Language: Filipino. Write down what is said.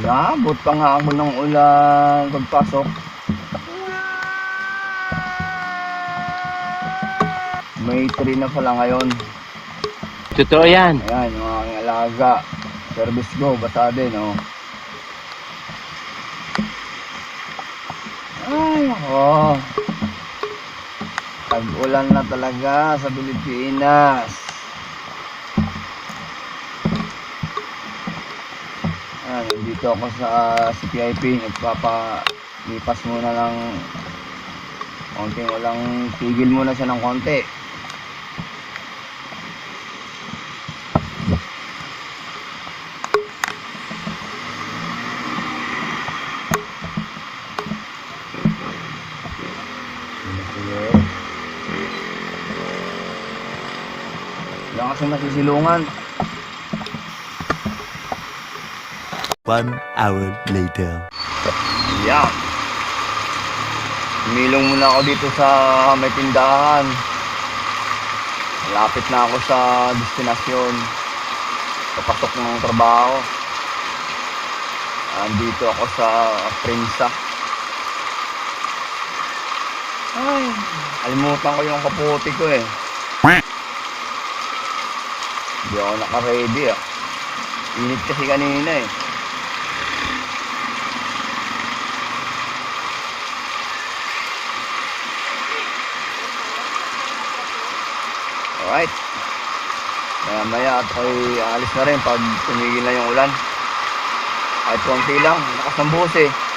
Naabot pa nga ako ng ulan pagpasok. May 3 na pala ngayon. Totoo yan. Ayan, yung aking alaga. Service go, basa din, oh. Ay, ako. Tag-ulan na talaga sa Pilipinas. Nandito ako sa CPIP. Nagpapalipas muna ng konting walang tigil muna siya ng konti. Yan kasi nasisilungan. One hour later. Yan. Umilong muna ako dito sa may tindahan. Malapit na ako sa destinasyon. Papasok ng trabaho. Andito ako sa Prinsa. Ay, alimutan ko yung kaputi ko eh. Hindi ako naka-ready ah. Init kasi kanina eh. Alright. Maya maya at ako'y aalis na rin pag tumigil na yung ulan. Kahit konti lang, lakas eh.